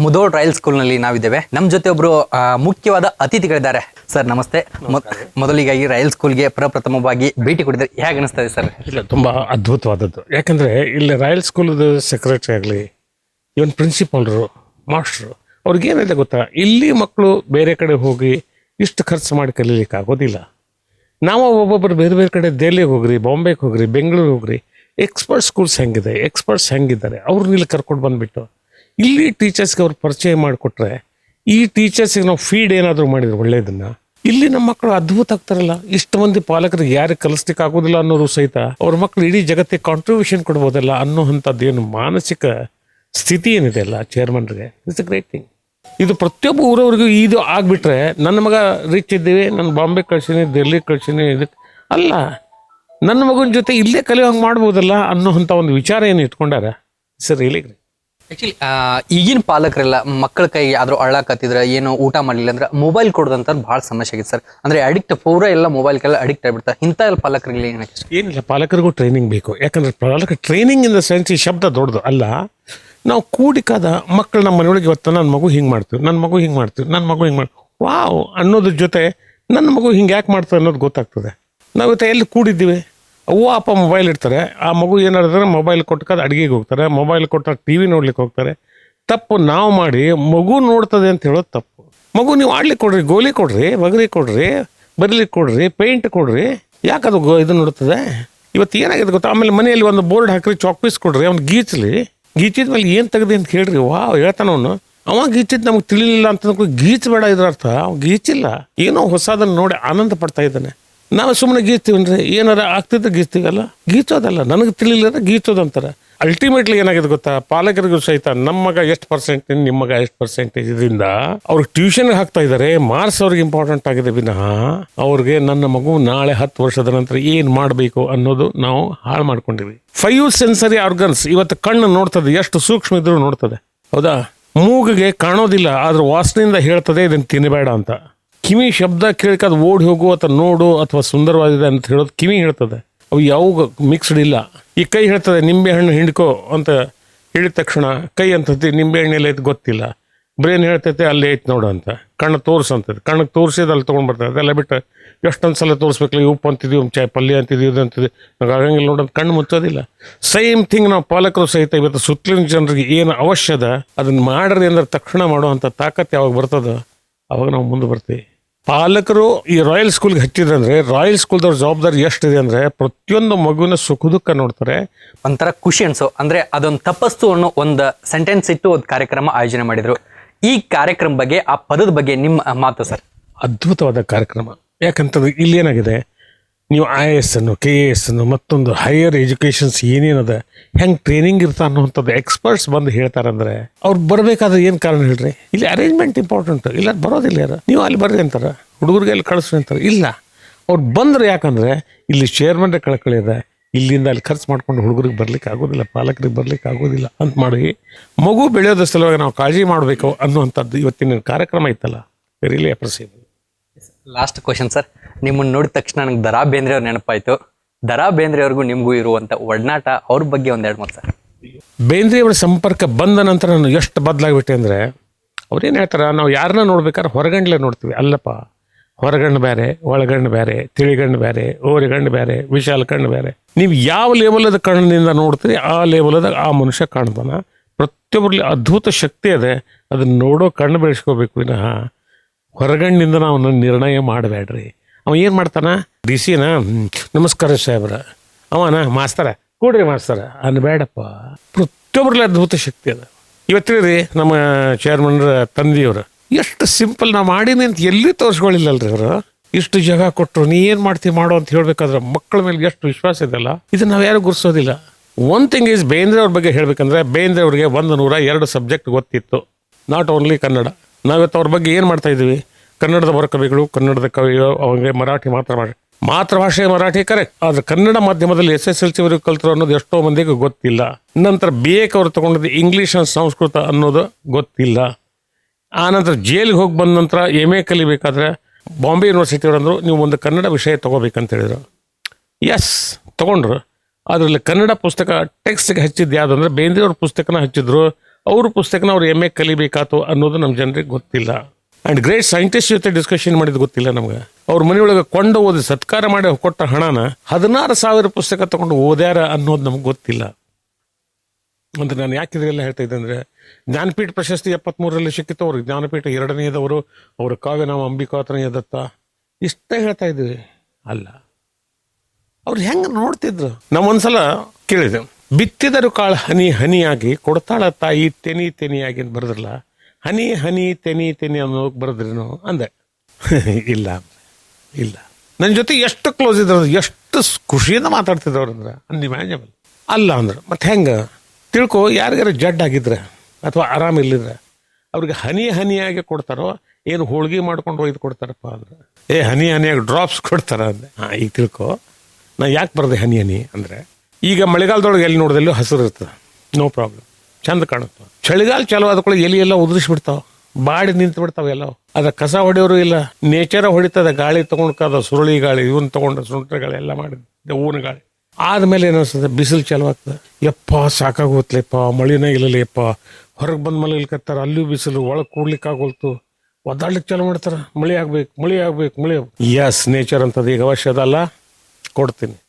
Mudhol royal ಸ್ಕೂಲ್ನಲ್ಲಿ ನಾವಿದ್ದೇವೆ. ನಮ್ಮ ಜೊತೆ ಒಬ್ರು ಮುಖ್ಯವಾದ ಅತಿಥಿಗಳಿದ್ದಾರೆ. ಸರ್, ನಮಸ್ತೆ. ಮೊದ್- ಮೊದಲಿಗಾಗಿ ರಾಯಲ್ ಸ್ಕೂಲ್ಗೆ ಪ್ರಪ್ರಥಮವಾಗಿ ಭೇಟಿ ಕೊಡಿದ್ರೆ ಹೇಗೆ ಅನಿಸ್ತದೆ ಸರ್? ಇಲ್ಲ, ತುಂಬ ಅದ್ಭುತವಾದದ್ದು. ಯಾಕಂದರೆ ಇಲ್ಲಿ ರಾಯಲ್ ಸ್ಕೂಲ್ದು ಸೆಕ್ರೆಟರಿ ಆಗಲಿ ಇವನ್ ಪ್ರಿನ್ಸಿಪಾಲ್ರು ಮಾಸ್ಟ್ರು ಅವ್ರಿಗೇನಿದೆ ಗೊತ್ತಾ? ಇಲ್ಲಿ ಮಕ್ಕಳು ಬೇರೆ ಕಡೆ ಹೋಗಿ ಇಷ್ಟು ಖರ್ಚು ಮಾಡಿ ಕಲೀಲಿಕ್ಕೆ ಆಗೋದಿಲ್ಲ. ನಾವು ಒಬ್ಬೊಬ್ಬರು ಬೇರೆ ಬೇರೆ ಕಡೆ ದೆಹಲಿಗೆ ಹೋಗ್ರಿ ಬಾಂಬೆಗೆ ಹೋಗ್ರಿ ಬೆಂಗಳೂರಿಗೆ ಹೋಗ್ರಿ ಎಕ್ಸ್ಪರ್ಟ್ ಸ್ಕೂಲ್ಸ್ ಹೆಂಗಿದೆ ಎಕ್ಸ್ಪರ್ಟ್ಸ್ ಹೆಂಗಿದ್ದಾರೆ ಅವ್ರನ್ನ ಇಲ್ಲಿ ಕರ್ಕೊಂಡು ಬಂದುಬಿಟ್ಟು ಇಲ್ಲಿ ಟೀಚರ್ಸ್ಗೆ ಅವ್ರು ಪರಿಚಯ ಮಾಡಿಕೊಟ್ರೆ, ಈ ಟೀಚರ್ಸಿಗೆ ನಾವು ಫೀಡ್ ಏನಾದರೂ ಮಾಡಿದ್ರೆ ಒಳ್ಳೆಯದನ್ನ ಇಲ್ಲಿ ನಮ್ಮ ಮಕ್ಕಳು ಅದ್ಭುತ ಆಗ್ತಾರಲ್ಲ. ಇಷ್ಟು ಮಂದಿ ಪಾಲಕರಿಗೆ ಯಾರಿಗೆ ಕಲಿಸ್ಲಿಕ್ಕೆ ಆಗೋದಿಲ್ಲ ಅನ್ನೋರು ಸಹಿತ ಅವ್ರ ಮಕ್ಕಳು ಇಡೀ ಜಗತ್ತಿಗೆ ಕಾಂಟ್ರಿಬ್ಯೂಷನ್ ಕೊಡ್ಬೋದಲ್ಲ ಅನ್ನೋ ಏನು ಮಾನಸಿಕ ಸ್ಥಿತಿ ಏನಿದೆ ಅಲ್ಲ ಚೇರ್ಮನ್ರಿಗೆ ಇಟ್ಸ್ ಅ ಗ್ರೇಟ್ ಥಿಂಗ್ ಇದು ಪ್ರತಿಯೊಬ್ಬ ಊರವ್ರಿಗೂ ಇದು ಆಗಿಬಿಟ್ರೆ, ನನ್ನ ಮಗ ರಿಚ್ ಇದ್ದೀವಿ, ನಾನು ಬಾಂಬೆ ಕಳ್ಸೀನಿ ದೆಹಲಿ ಕಳ್ಸೀನಿ ಇದಕ್ಕೆ ಅಲ್ಲ. ನನ್ನ ಮಗನ ಜೊತೆ ಇಲ್ಲೇ ಕಲಿಯೋ ಹಂಗೆ ಮಾಡ್ಬೋದಲ್ಲ ಅನ್ನೋ ಅಂಥ ಒಂದು ವಿಚಾರ ಏನು ಇಟ್ಕೊಂಡಾರ? ಸರ್ ರಿಯಲಿ ಆಕ್ಚುಲಿ ಈಗಿನ ಪಾಲಕರೆಲ್ಲ ಮಕ್ಕಳ ಕೈ ಯಾವ್ದಾರು ಅಳ್ಳಾಕತ್ತಿದ್ರೆ ಏನು ಊಟ ಮಾಡಲಿಲ್ಲ ಅಂದ್ರೆ ಮೊಬೈಲ್ ಕೊಡೋದಂತ ಭಾಳ ಸಮಸ್ಯೆ ಆಗಿತ್ತು ಸರ್. ಅಂದ್ರೆ ಅಡಿಕ್ಟ್ ಪೂರ ಎಲ್ಲ ಮೊಬೈಲ್ಗೆಲ್ಲ ಅಡಿಕ್ಟ್ ಆಗಿಬಿಡ್ತಾರೆ ಇಂಥ ಎಲ್ಲ ಪಾಲಕರಿಗೆ ಏನಕ್ಕೆ ಏನಿಲ್ಲ, ಪಾಲಕರಿಗೂ ಟ್ರೈನಿಂಗ್ ಬೇಕು. ಯಾಕಂದ್ರೆ ಪಾಲಕ ಟ್ರೈನಿಂಗ್ ಇನ್ ದ ಸೆನ್ಸ್ ಈ ಶಬ್ದ ದೊಡ್ಡದು. ಅಲ್ಲ, ನಾವು ಕೂಡಿಕಾದ ಮಕ್ಕಳು ನಮ್ಮ ಮನೆಯೊಳಗೆ ಇವತ್ತು ನನ್ನ ಮಗು ಹಿಂಗೆ ಮಾಡ್ತೀವಿ ನನ್ನ ಮಗು ಹಿಂಗೆ ಮಾಡ್ತೀವಿ ನನ್ನ ಮಗು ಹಿಂಗೆ ಮಾಡಿ ವಾವ್, ಅನ್ನೋದ್ರ ಜೊತೆ ನನ್ನ ಮಗು ಹಿಂಗೆ ಯಾಕೆ ಮಾಡ್ತಾರೆ ಅನ್ನೋದು ಗೊತ್ತಾಗ್ತದೆ. ನಾವು ಇವತ್ತು ಎಲ್ಲಿ ಕೂಡಿದ್ದೀವಿ? ಅವ್ವ, ಅಪ್ಪ ಮೊಬೈಲ್ ಇಡ್ತಾರೆ. ಆ ಮಗು ಏನಾದ್ರೆ ಮೊಬೈಲ್ ಕೊಟ್ಕಾದ ಅಡುಗೆಗೆ ಹೋಗ್ತಾರೆ. ಮೊಬೈಲ್ ಕೊಟ್ಟಾಗ ಟಿ ವಿ ನೋಡ್ಲಿಕ್ಕೆ ಹೋಗ್ತಾರೆ. ತಪ್ಪು ನಾವು ಮಾಡಿ, ಮಗು ನೋಡ್ತದೆ ಅಂತ ಹೇಳೋದು ತಪ್ಪು. ಮಗು ನೀವು ಆಡ್ಲಿಕ್ಕೆ ಕೊಡ್ರಿ, ಗೋಲಿ ಕೊಡ್ರಿ ಬಗರಿ ಕೊಡ್ರಿ ಬರಲಿಕ್ಕೆ ಕೊಡ್ರಿ ಪೇಂಟ್ ಕೊಡ್ರಿ ಯಾಕದು ಇದು ನೋಡ್ತದೆ? ಇವತ್ತು ಏನಾಗಿದೆ ಗೊತ್ತಾ? ಆಮೇಲೆ ಮನೆಯಲ್ಲಿ ಒಂದು ಬೋರ್ಡ್ ಹಾಕ್ರಿ ಚಾಕ್ ಪೀಸ್ ಕೊಡ್ರಿ, ಅವ್ನು ಗೀಚಲಿ. ಗೀಚಿದ ಮೇಲೆ ಏನು ತೆಗ್ದಿ ಅಂತ ಹೇಳ್ರಿ? ವಾ ಹೇಳ್ತಾನ ಅವನು. ಅವ ಗೀಚಿದ್ ನಮಗೆ ತಿಳಿಲಿಲ್ಲ ಅಂತ ಗೀಚ್ ಬೇಡ ಇದ್ರ ಅರ್ಥ ಅವ್ನು ಗೀಚಿಲ್ಲ. ಏನೋ ಹೊಸದನ್ನು ನೋಡಿ ಆನಂದ ಪಡ್ತಾ ಇದ್ದಾನೆ. ನಾವು ಸುಮ್ಮನೆ ಗೀಚ್ತೀವನ್ರಿ ಏನಾರ ಆಗ್ತಿದ್ರೆ ಗೀಚ್ತೀವಲ್ಲ ಗೀಚೋದಲ್ಲ ನನಗೆ ತಿಳಿಲಿಲ್ಲ ಅಂದ್ರೆ ಅಂತಾರೆ. ಅಲ್ಟಿಮೇಟ್ಲಿ ಏನಾಗಿದೆ ಗೊತ್ತಾ? ಪಾಲಕರಿಗೂ ಸಹಿತ ನಮ್ಮ ಮಗ ಎಷ್ಟು ಪರ್ಸೆಂಟ್ ನಿಮ್ಮ ಮಗ ಎಷ್ಟು ಪರ್ಸೆಂಟೇಜ್ ಇದರಿಂದ ಅವ್ರಿಗೆ ಟ್ಯೂಷನ್ ಹಾಕ್ತಾ ಇದ್ದಾರೆ ಮಾರ್ಕ್ಸ್ ಅವ್ರಿಗೆ ಇಂಪಾರ್ಟೆಂಟ್ ಆಗಿದೆ ವಿನಃ ಅವ್ರಿಗೆ ನನ್ನ ಮಗು ನಾಳೆ ಹತ್ತು ವರ್ಷದ ನಂತರ ಏನು ಮಾಡಬೇಕು ಅನ್ನೋದು ನಾವು ಹಾಳು ಮಾಡ್ಕೊಂಡಿವಿ ಫೈವ್ ಸೆನ್ಸರಿ ಆರ್ಗನ್ಸ್ ಇವತ್ತು ಕಣ್ಣು ನೋಡ್ತದೆ, ಎಷ್ಟು ಸೂಕ್ಷ್ಮ ಇದ್ರೂ ನೋಡ್ತದೆ. ಹೌದಾ? ಮೂಗಿಗೆ ಕಾಣೋದಿಲ್ಲ, ಆದ್ರೆ ವಾಸನೆಯಿಂದ ಹೇಳ್ತದೆ, ಇದನ್ನು ತಿನ್ನಬೇಡ ಅಂತ. ಕಿವಿ ಶಬ್ದ ಕೇಳಕ್ಕೆ ಓಡಿ ಹೋಗು ಅಥವಾ ನೋಡು ಅಥವಾ ಸುಂದರವಾಗಿದೆ ಅಂತ ಹೇಳೋದು ಕಿವಿ ಹೇಳ್ತದೆ. ಅವು ಯಾವ ಮಿಕ್ಸ್ಡ್ ಇಲ್ಲ. ಈ ಕೈ ಹೇಳ್ತದೆ, ನಿಂಬೆ ಹಣ್ಣು ಹಿಂಡ್ಕೋ ಅಂತ ಹೇಳಿದ ತಕ್ಷಣ ಕೈ ಅಂತತಿ ನಿಂಬೆ ಹಣ್ಣೆಲ್ಲ ಐತೆ ಗೊತ್ತಿಲ್ಲ. ಬ್ರೇನ್ ಹೇಳ್ತೈತೆ, ಅಲ್ಲಿ ಐತೆ ನೋಡು ಅಂತ. ಕಣ್ಣು ಅಂತ ಕಣ್ಣಿಗೆ ತೋರಿಸಿದ ಅಲ್ಲಿ ತೊಗೊಂಡು ಬರ್ತದೆ ಅದೆಲ್ಲ ಬಿಟ್ಟು ಎಷ್ಟೊಂದು ಸಲ ತೋರಿಸ್ಬೇಕಲ್ಲ ಉಪ್ಪು ಅಂತಿದ್ವಿ ಚಾಯ್ ಪಲ್ಯ ಅಂತಿದ್ವಿ ಇದು ಅಂತಿದ್ವಿ ನಮ್ಗೆ ಆಗಂಗಿಲ್ಲ ನೋಡೋದು ಕಣ್ಣು ಮುಚ್ಚೋದಿಲ್ಲ. ಸೇಮ್ ಥಿಂಗ್ ನಾವು ಪಾಲಕರು ಸಹಿತ ಇವತ್ತು ಸುತ್ತಲಿನ ಜನರಿಗೆ ಏನು ಅವಶ್ಯದ ಅದನ್ನ ಮಾಡ್ರಿ ಅಂದ್ರೆ ತಕ್ಷಣ ಮಾಡುವಂಥ ತಾಕತ್ತು ಯಾವಾಗ ಬರ್ತದೋ, ಅವಾಗ ನಾವು ಮುಂದೆ ಬರ್ತೀವಿ. ಪಾಲಕರು ಈ ರಾಯಲ್ ಸ್ಕೂಲ್ಗೆ ಹಚ್ಚಿದ್ರಂದ್ರೆ ರಾಯಲ್ ಸ್ಕೂಲ್ದವ್ರ ಜವಾಬ್ದಾರಿ ಎಷ್ಟಿದೆ ಅಂದ್ರೆ ಪ್ರತಿಯೊಂದು ಮಗುವಿನ ಸುಖ ದುಃಖ ನೋಡ್ತಾರೆ. ಒಂಥರ ಖುಷಿ ಅನ್ಸೋ ಅಂದ್ರೆ ಅದೊಂದು ತಪಸ್ಸು ಅನ್ನೋ ಒಂದು ಸೆಂಟೆನ್ಸ್ ಇಟ್ಟು ಒಂದು ಕಾರ್ಯಕ್ರಮ ಆಯೋಜನೆ ಮಾಡಿದ್ರು. ಈ ಕಾರ್ಯಕ್ರಮ ಬಗ್ಗೆ ಆ ಪದದ ಬಗ್ಗೆ ನಿಮ್ಮ ಮಾತು ಸರ್? ಅದ್ಭುತವಾದ ಕಾರ್ಯಕ್ರಮ. ಯಾಕಂತಂದ್ರೆ ಇಲ್ಲಿ ಏನಾಗಿದೆ ನೀವು ಐ ಎ ಎಸ್ ಅನ್ನು ಕೆ ಎ ಎಸ್ ಅನ್ನು, ಮತ್ತೊಂದು ಹೈಯರ್ ಎಜುಕೇಷನ್ಸ್ ಏನೇನದ, ಹೆಂಗೆ ಟ್ರೈನಿಂಗ್ ಇರ್ತಾ ಅನ್ನುವಂಥದ್ದು ಎಕ್ಸ್ಪರ್ಟ್ಸ್ ಬಂದು ಹೇಳ್ತಾರಂದ್ರೆ, ಅವ್ರು ಬರಬೇಕಾದ್ರೆ ಏನು ಕಾರಣ ಹೇಳ್ರಿ? ಇಲ್ಲಿ ಅರೇಂಜ್ಮೆಂಟ್ ಇಂಪಾರ್ಟೆಂಟ್ ಇಲ್ಲ ಬರೋದಿಲ್ಲ ಯಾರು? ನೀವು ಅಲ್ಲಿ ಬರ್ರಿ ಅಂತಾರೆ? ಹುಡುಗರಿಗೆ ಅಲ್ಲಿ ಕಳಿಸ್ರಿ ಅಂತಾರೆ? ಇಲ್ಲ. ಅವ್ರು ಬಂದ್ರೆ ಯಾಕಂದ್ರೆ, ಇಲ್ಲಿ ಚೇರ್ಮನ್ ಕಳಕಳಿ ಇದೆ. ಇಲ್ಲಿಂದ ಅಲ್ಲಿ ಖರ್ಚು ಮಾಡ್ಕೊಂಡು ಹುಡುಗರಿಗೆ ಬರ್ಲಿಕ್ಕೆ ಆಗೋದಿಲ್ಲ, ಪಾಲಕರಿಗೆ ಬರ್ಲಿಕ್ಕೆ ಆಗೋದಿಲ್ಲ ಅಂತ ಮಾಡಿ, ಮಗು ಬೆಳೆಯೋದ ಸಲುವಾಗಿ ನಾವು ಕಾಳಜಿ ಮಾಡಬೇಕು ಅನ್ನುವಂಥದ್ದು ಇವತ್ತಿನ ಕಾರ್ಯಕ್ರಮ ಇತ್ತಲ್ಲ really appreciable last question sir ನಿಮ್ಮನ್ನ ನೋಡಿದ ತಕ್ಷಣ ನನಗೆ ದರಾ ಬೇಂದ್ರೆ ಅವ್ರ ನೆನಪಾಯ್ತು. ದರಾ ಬೇಂದ್ರೆ ಅವ್ರಿಗೂ ನಿಮಗೂ ಇರುವಂತ ಒಡನಾಟ ಅವ್ರ ಬಗ್ಗೆ ಒಂದೆರಡು ಮಾತು ಸರ್ ಬೇಂದ್ರೆಯವರ ಸಂಪರ್ಕ ಬಂದ ನಂತರ ನಾನು ಎಷ್ಟು ಬದಲಾಗ್ಬಿಟ್ಟೆ ಅಂದರೆ, ಅವ್ರೇನು ಹೇಳ್ತಾರೆ, ನಾವು ಯಾರನ್ನ ನೋಡ್ಬೇಕಾದ್ರೆ ಹೊರಗಂಡ್ಲೆ ನೋಡ್ತೀವಿ. ಅಲ್ಲಪ್ಪ, ಹೊರಗಣ್ಣು ಬೇರೆ, ಒಳಗಣ್ಣು ಬೇರೆ, ತಿಳಿಗಣ್ಣು ಬೇರೆ, ಓರಿಗಣ್ಣು ಬೇರೆ, ವಿಶಾಲ ಕಣ್ಣು ಬೇರೆ. ನೀವು ಯಾವ ಲೆವೆಲದ ಕಣ್ಣಿನಿಂದ ನೋಡ್ತೀರಿ, ಆ ಲೆವೆಲದ ಆ ಮನುಷ್ಯ ಕಾಣ್ತಾನ. ಪ್ರತಿಯೊಬ್ಬರಲ್ಲಿ ಅದ್ಭುತ ಶಕ್ತಿ ಇದೆ ಅದನ್ನ ನೋಡೋ ಕಣ್ಣು ಬೆಳೆಸ್ಕೋಬೇಕು ವಿನಃ. ಹೊರಗಣ್ಣಿಂದ ನಾವು ನಿರ್ಣಯ ಮಾಡಬೇಡ್ರಿ. ಅವ ಏನು ಮಾಡ್ತಾನ? ಡಿ ಸಿನ ನಮಸ್ಕಾರ ಸಾಹೇಬ್ರ. ಅವನ, ಮಾಸ್ತರ, ಕೂಡ್ರಿ ಮಾಸ್ತರ, ಅನ್ಬೇಡಪ್ಪ. ಪ್ರತಿಯೊಬ್ಬರಲ್ಲಿ ಅದ್ಭುತ ಶಕ್ತಿ ಅದ. ಇವತ್ತು ರೀ ನಮ್ಮ ಚೇರ್ಮನ್ರ ತಂದೆಯವರು, ಎಷ್ಟು ಸಿಂಪಲ್ ನಾ ಮಾಡೀನಿ ಅಂತ ಎಲ್ಲಿ ತೋರಿಸ್ಕೊಳ್ಳಿಲ್ಲಲ್ರಿ ಅವರು? ಇಷ್ಟು ಜಾಗ ಕೊಟ್ಟರು ನೀ ಏನು ಮಾಡ್ತೀವಿ ಮಾಡೋ ಅಂತ ಹೇಳ್ಬೇಕಾದ್ರೆ ಮಕ್ಕಳ ಮೇಲೆ ಎಷ್ಟು ವಿಶ್ವಾಸ ಇದೆಲ್ಲ ಇದು ನಾವು ಯಾರು ಗುರ್ಸೋದಿಲ್ಲ ಒನ್ ಥಿಂಗ್ ಈಸ್ ಬೇಂದ್ರೆ ಅವ್ರ ಬಗ್ಗೆ ಹೇಳ್ಬೇಕಂದ್ರೆ, ಬೇಂದ್ರೆ ಅವ್ರಿಗೆ ಒಂದು ನೂರ ಎರಡು ಸಬ್ಜೆಕ್ಟ್ ಗೊತ್ತಿತ್ತು. Not only Kannada. ನಾವಿವತ್ತು ಅವ್ರ ಬಗ್ಗೆ ಏನು ಮಾಡ್ತಾ ಇದ್ದೀವಿ? ಕನ್ನಡದ ಬರಕವಿಗಳು ಕನ್ನಡದ ಕವಿಗಳು ಅವನಿಗೆ ಮರಾಠಿ ಮಾತ್ರ ಮಾಡಿ ಮಾತೃಭಾಷೆ ಮರಾಠಿ ಕರೆಕ್ಟ್ ಆದ್ರೆ ಕನ್ನಡ ಮಾಧ್ಯಮದಲ್ಲಿ ಎಸ್ ಎಸ್ ಎಲ್ ಸಿ ವರೆಗೂ ಕಲ್ತರು ಅನ್ನೋದು ಎಷ್ಟೋ ಮಂದಿಗೆ ಗೊತ್ತಿಲ್ಲ. ನಂತರ ಬಿ ಎ ಅವರು ತಗೊಂಡಿದ್ದು ಇಂಗ್ಲೀಷ್ ಸಂಸ್ಕೃತ ಅನ್ನೋದು ಗೊತ್ತಿಲ್ಲ. ಆನಂತರ ಜೈಲಿಗೆ ಹೋಗಿ ಬಂದ ನಂತರ ಎಂ ಎ ಕಲಿಬೇಕಾದ್ರೆ ಬಾಂಬೆ ಯೂನಿವರ್ಸಿಟಿ ಅಂದರು, ನೀವು ಒಂದು ಕನ್ನಡ ವಿಷಯ ತೊಗೋಬೇಕಂತ ಹೇಳಿದರು. ಎಸ್ ತಗೊಂಡ್ರು. ಅದರಲ್ಲಿ ಕನ್ನಡ ಪುಸ್ತಕ ಟೆಕ್ಸ್ಟ್ಗೆ ಹಚ್ಚಿದ್ದು ಯಾವುದಂದ್ರೆ ಬೇಂದ್ರೆಯವ್ರ ಪುಸ್ತಕನ ಹಚ್ಚಿದ್ರು. ಅವ್ರ ಪುಸ್ತಕನ ಅವ್ರು ಎಂ ಎ ಕಲಿಬೇಕಾತು ಅನ್ನೋದು ನಮ್ಮ ಜನರಿಗೆ ಗೊತ್ತಿಲ್ಲ. ಆ್ಯಂಡ್ ಗ್ರೇಟ್ ಸೈಂಟಿಸ್ಟ್ ಜೊತೆ ಡಿಸ್ಕಷನ್ ಮಾಡಿದ್ದು ಗೊತ್ತಿಲ್ಲ ನಮ್ಗೆ. ಅವ್ರ ಮನೆಯೊಳಗೆ ಕೊಂಡು ಓದಿ ಸತ್ಕಾರ ಮಾಡಿ ಕೊಟ್ಟ ಹಣನ ಹದಿನಾರು ಸಾವಿರ ಪುಸ್ತಕ ತಗೊಂಡು ಓದ್ಯಾರ ಅನ್ನೋದು ನಮ್ಗೆ ಗೊತ್ತಿಲ್ಲ. ಅಂದ್ರೆ ನಾನು ಯಾಕೆ ಇದೆಲ್ಲ ಹೇಳ್ತಾ ಇದ್ದೆ ಅಂದ್ರೆ, ಜ್ಞಾನಪೀಠ ಪ್ರಶಸ್ತಿ ಎಪ್ಪತ್ತ್ಮೂರರಲ್ಲಿ ಸಿಕ್ಕಿತ್ತು, ಅವ್ರಿಗೆ ಜ್ಞಾನಪೀಠ ಎರಡನೆಯದವರು ಅವರ ನಾವು ಅಂಬಿಕಾತನೆಯ ದತ್ತ ಇಷ್ಟೇ ಹೇಳ್ತಾ ಇದ್ದೀವಿ. ಅಲ್ಲ. ಅವ್ರು ಹೆಂಗೆ ನೋಡ್ತಿದ್ರು? ನಾವು ಒಂದ್ಸಲ ಕೇಳಿದೆ. ಬಿತ್ತಿದರು ಕಾಳು ಹನಿ ಹನಿಯಾಗಿ, ಕೊಡ್ತಾಳ ತಾಯಿ ತೆನಿ ತೆನಿಯಾಗಿ ಅಂತ ಬರೆದ್ರಲ್ಲ, ಹನಿ ಹನಿ ತೆನಿ ತೆನಿ ಅನ್ನೋಕೆ ಬರೆದ್ರೇನು ಅಂದೆ. ಇಲ್ಲ ಇಲ್ಲ. ನನ್ನ ಜೊತೆ ಎಷ್ಟು ಕ್ಲೋಸ್ ಇದ್ರು ಎಷ್ಟು ಖುಷಿಯಿಂದ ಮಾತಾಡ್ತಿದ್ರು ಅವ್ರಂದ್ರೆ ಅನ್ಇಮ್ಯಾಜಿನಬಲ್ ಅಲ್ಲ ಅಂದ್ರೆ. ಮತ್ತೆ ಹೆಂಗೆ? ತಿಳ್ಕೊ, ಯಾರಿಗಾರ ಜಡ್ ಆಗಿದ್ರೆ, ಅಥವಾ ಆರಾಮ ಇಲ್ಲಿದ್ರೆ, ಅವ್ರಿಗೆ ಹನಿ ಹನಿಯಾಗಿ ಕೊಡ್ತಾರೋ, ಏನು ಹೋಳ್ಗೆ ಮಾಡ್ಕೊಂಡು ಒಯ್ದು ಕೊಡ್ತಾರಪ್ಪ ಅಂದ್ರೆ. ಏ, ಹನಿ ಹನಿಯಾಗಿ ಡ್ರಾಪ್ಸ್ ಕೊಡ್ತಾರ ಅಂದೆ. ಹಾಂ, ಈಗ ತಿಳ್ಕೊ. ನಾ ಯಾಕೆ ಬರ್ದೆ ಹನಿ ಹನಿ ಅಂದರೆ ಈಗ ಮಳೆಗಾಲದೊಳಗೆ ಎಲ್ಲಿ ನೋಡಿದಲ್ಲಿ ಹಸಿರು ಇರ್ತದೆ. ನೋ ಪ್ರಾಬ್ಲಮ್ ಚಂದ ಕಾಣುತ್ತೆ. ಚಳಿಗಾಲ ಚಾಲು ಆದ ಕೂಡ ಎಲಿ ಎಲ್ಲ ಉದುರಿಸ್ಬಿಡ್ತಾವ. ಬಾಡಿ ನಿಂತು ಬಿಡ್ತಾವ ಎಲ್ಲ. ಅದ ಕಸ ಹೊಡೆಯೋರು ಇಲ್ಲ. ನೇಚರ ಹೊಡಿತದ. ಗಾಳಿ ತಗೊಂಡು ಕದ ಸುರುಳಿ ಗಾಳಿ ಇವನ್ ತಗೊಂಡ ಸುಂಟ್ರ ಗಾಳಿ ಎಲ್ಲ ಮಾಡಿದ ಊನ ಗಾಳಿ. ಆದ್ಮೇಲೆ ಏನಿಸ್ತದೆ ಬಿಸಿಲು ಚಾಲು ಆಗ್ತದೆ. ಯಪ್ಪ ಸಾಕಾಗೋತ್ಲೆಪ್ಪ ಮಳಿನ ಇಲ್ಲಲೇಪ್ಪ ಹೊರಗೆ ಬಂದ್ ಮಲಗ್ಲಿಕತ್ತಾರ ಅಲ್ಲೂ ಬಿಸಿಲು ಒಳಗೆ ಕೂಡ್ಲಿಕ್ಕೆ ಆಗೋಲ್ತು. ಒದ್ದಾಡ್ಲಿಕ್ಕೆ ಚಾಲು ಮಾಡ್ತಾರ. ಮಳೆ ಆಗ್ಬೇಕು ಮಳೆ ಆಗ್ಬೇಕು ಮಳೆ ಎಸ್ ನೇಚರ್ ಅಂತದ ಈಗ ಅವಶ್ಯ ಅದಲ್ಲ ಕೊಡ್ತೀನಿ.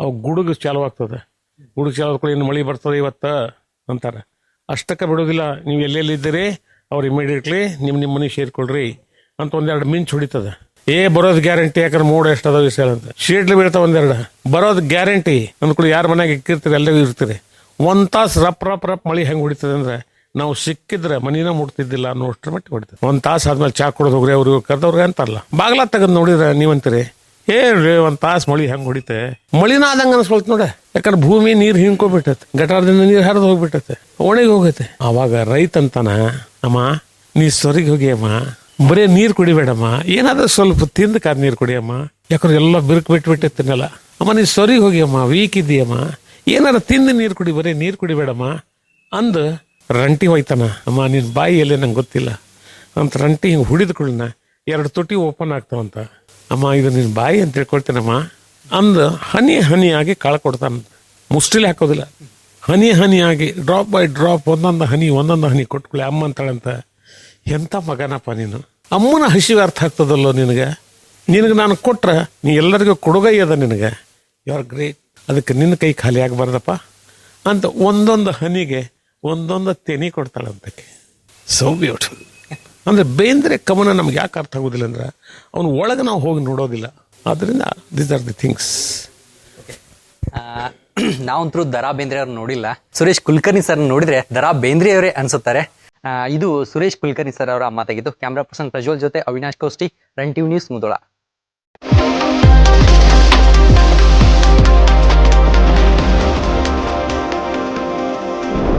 ಅವು ಗುಡುಗು ಚಾಲು ಆಗ್ತದೆ. ಗುಡುಗು ಚಾಲು ಕೂಡ ಇನ್ನು ಮಳೆ ಬರ್ತದೆ ಇವತ್ತು ಅಂತಾರೆ. ಅಷ್ಟಕ್ಕೆ ಬಿಡೋದಿಲ್ಲ. ನೀವು ಎಲ್ಲೆಲ್ಲಿದ್ದೀರಿ ಅವ್ರು ಇಮಿಡಿಯೇಟ್ಲಿ ನಿಮ್ಮ ನಿಮ್ಮ ಮನೆ ಸೇರಿಕೊಳ್ರಿ ಅಂತ ಒಂದೆರಡು ಮಿಂಚ್ ಹೊಡಿತದೆ. ಏ, ಬರೋದು ಗ್ಯಾರಂಟಿ ಯಾಕಂದ್ರೆ ಮೂಡ್ ಎಷ್ಟು ಅದಾವ ಅಂತ. ಶೀಟ್ಲಿ ಬೀಳ್ತಾವೆ ಒಂದೆರಡು. ಬರೋದು ಗ್ಯಾರಂಟಿ. ಅಂದ್ಕೊಳ್ಳಿ ಯಾರ ಮನೆಗೆ ಇಕ್ಕಿರ್ತೀರಿ ಎಲ್ಲರಿಗೂ ಇರ್ತೀರಿ. ಒಂದು ತಾಸು ರಪ್ ರಪ್ ರಪ್ ಮಳೆ ಹೆಂಗೆ ಹೊಡಿತದೆ ಅಂದ್ರೆ ನಾವು ಸಿಕ್ಕಿದ್ರೆ ಮನಿನ ಮುಟ್ತಿದ್ದಿಲ್ಲ ಅನ್ನೋ ಅಷ್ಟ್ರ ಮಟ್ಟಿಗೆ ಹೊಡಿತದೆ. ಒಂದು ತಾಸು ಆದ್ಮೇಲೆ ಚಾ ಕೊಡೋದು ಹೋಗ್ರಿ ಅವ್ರಿಗೆ ಕರೆದವ್ರಿಗೆ ಅಂತಾರಲ್ಲ. ಬಾಗ್ಲ ತೆಗೆದು ನೋಡಿದ್ರೆ ನೀವಂತೀರಿ. ಏನ್ರಿ ಒಂದ್ ತಾಸು ಮಳಿ ಹೆಂಗ್ ಹೊಡಿತೆ? ಮಳಿನ ಆದಂಗ ಅನ್ಸ್ಕೊಳ್ತ ನೋಡ. ಯಾಕಂದ್ರೆ ಭೂಮಿ ನೀರ್ ಹಿಂಕೋಬಿಟ್ಟತ್ ಗಟಾರದಿಂದ ನೀರ್ ಹರಿದು ಹೋಗ್ಬಿಟ್ಟೈತೆ. ಒಣಗಿ ಹೋಗೈತೆ. ಅವಾಗ ರೈತ ಅಂತಾನ, ಅಮ್ಮ, ನೀ ಸೊರಿಗೆ ಹೋಗಿಯಮ್ಮ ಬರೀ ನೀರ್ ಕುಡಿಬೇಡಮ್ಮ. ಏನಾದ್ರೂ ಸ್ವಲ್ಪ ತಿಂದ ಕಾರ್ ನೀರ್ ಕುಡಿಯಮ್ಮ ಯಾಕಂದ್ರೆ ಎಲ್ಲ ಬಿರುಕು ಬಿಟ್ಬಿಟ್ಟಿರ್ತೀನಲ್ಲ. ಅಮ್ಮ, ನೀ ಸೊರಿಗೆ ಹೋಗಿಯಮ್ಮ ವೀಕ್ ಇದ್ದೀಯಮ್ಮ. ಏನಾರ ತಿಂದು ನೀರ್ ಕುಡಿ, ಬರೀ ನೀರ್ ಕುಡಿಬೇಡಮ್ಮ. ಅಂದ ರಂಟಿ ಹೋಯ್ತಾನ. ಅಮ್ಮ, ನಿನ್ ಬಾಯಿ ಎಲ್ಲೇ ನಂಗೆ ಗೊತ್ತಿಲ್ಲ. ಅಂತ ರಂಟಿ ಹಿಂಗೆ ಹುಡಿದ ಎರಡು ತುಟಿ ಓಪನ್ ಆಗ್ತಾವಂತ. ಅಮ್ಮ, ಇದು ನಿನ್ನ ಬಾಯಿ ಅಂತ ತಿಳ್ಕೊಳ್ತೇನಮ್ಮ ಅಂದು ಹನಿ ಹನಿಯಾಗಿ ಕಾಳು ಕೊಡ್ತಾನೆ ಮುಷ್ಟಿಲಿ ಹಾಕೋದಿಲ್ಲ. ಹನಿ ಹನಿಯಾಗಿ ಡ್ರಾಪ್ ಬೈ ಡ್ರಾಪ್ ಒಂದೊಂದು ಹನಿ ಒಂದೊಂದು ಹನಿ ಕೊಟ್ಕೊಳ್ಳಿ ಅಮ್ಮ ಅಂತಾಳಂತ. ಎಂಥ ಮಗನಪ್ಪ ನೀನು? ಅಮ್ಮನ ಹಸಿವೆ ಅರ್ಥ ಆಗ್ತದಲ್ಲೋ ನಿನಗೆ? ನಿನಗೆ ನಾನು ಕೊಟ್ರೆ ನೀ ಎಲ್ಲರಿಗೂ ಕೊಡುಗೈ ಅದ ನಿನಗೆ? ಯು ಆರ್ ಗ್ರೇಟ್ ಅದಕ್ಕೆ ನಿನ್ನ ಕೈ ಖಾಲಿ ಆಗಬಾರ್ದಪ್ಪ. ಅಂತ ಒಂದೊಂದು ಹನಿಗೆ ಒಂದೊಂದು ತೆನಿ ಕೊಡ್ತಾಳಂತಕ್ಕೆ. ಸೋ ಬ್ಯೂಟಿಫುಲ್ ಅಂದ್ರೆ ಬೇಂದ್ರೆ ಕವನ ನಮ್ಗೆ ಯಾಕೆ ಅರ್ಥ ಆಗೋದಿಲ್ಲ ಅಂದ್ರೆ ಅವನು ಒಳಗೆ ನಾವು ಹೋಗಿ ನೋಡೋದಿಲ್ಲ. ಆದ್ರಿಂದ ದೀಸ್ ಆರ್ ದಿ ಥಿಂಗ್ಸ್ ನಾವಂತರೂ ದರಾ ಬೇಂದ್ರೆ ಅವ್ರು ನೋಡಿಲ್ಲ. ಸುರೇಶ್ ಕುಲಕರ್ಣಿ ಸರ್ ನೋಡಿದ್ರೆ ದರಾ ಬೇಂದ್ರೆ ಅವರೇ ಅನ್ಸುತ್ತಾರೆ. ಇದು ಸುರೇಶ್ ಕುಲಕರ್ಣಿ ಸರ್ ಅವರ ಮಾತಾಗಿದ್ದು. ಕ್ಯಾಮ್ರಾ ಪರ್ಸನ್ ಪ್ರಜ್ವಲ್ ಜೊತೆ Avinash Kosti, run TV news Mudhol.